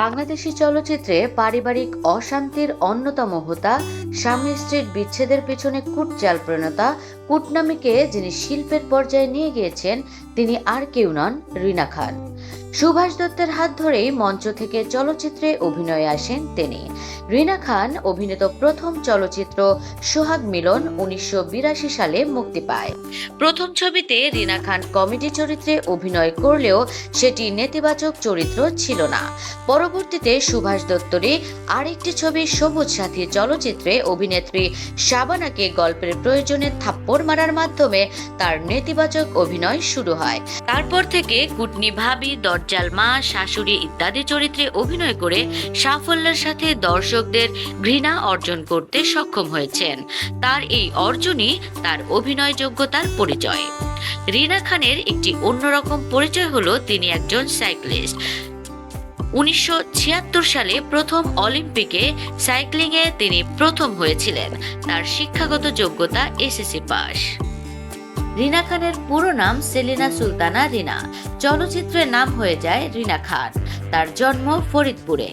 বাংলাদেশি চলচ্চিত্রে পারিবারিক অশান্তির অন্যতম হোতা, স্বামী স্ত্রীর বিচ্ছেদের পেছনে কুটচাল প্রণতা, কুটনামিকে যিনি শিল্পের পর্যায়ে নিয়ে গিয়েছেন, তিনি আর কেউ নন রিনা খান। সুভাষ দত্তের হাত ধরেই মঞ্চ থেকে চলচ্চিত্রে অভিনয়ে আসেন তিনি। রিনা খান অভিনীত প্রথম চলচ্চিত্র সোহাগ মিলন উনিশশো বিরাশি সালে মুক্তি পায়। প্রথম ছবিতে রিনা খান কমেডি চরিত্রে অভিনয় করলেও সেটি নেতিবাচক চরিত্র ছিল না। পরবর্তীতে সুভাষ দত্তরই আরেকটি ছবি সবুজ সাথী চলচ্চিত্রে অভিনেত্রী শাবানাকে গল্পের প্রয়োজনে থাপ্পড় মারার মাধ্যমে তার নেতিবাচক অভিনয় শুরু হয়। তারপর থেকে কুটনি ভাবি দরজাল মা, শাশুড়ি ইত্যাদি চরিত্রে অভিনয় করে সাফল্যের সাথে দর্শকদের ঘৃণা অর্জন করতে সক্ষম হয়েছেন। তার এই অর্জনই তার অভিনয় যোগ্যতার পরিচয়। রিনা খানের একটি অন্যরকম পরিচয় হলো তিনি একজন সাইক্লিস্ট। উনিশশো ছিয়াত্তর সালে প্রথম অলিম্পিকে সাইক্লিংয়ে তিনি প্রথম হয়েছিলেন। তার শিক্ষাগত যোগ্যতা এসএসসি পাস। রিনা খানের পুরো নাম সেলিনা সুলতানা রিনা। চলচ্চিত্রের নাম হয়ে যায় রিনা খান। তার জন্ম ফরিদপুরে।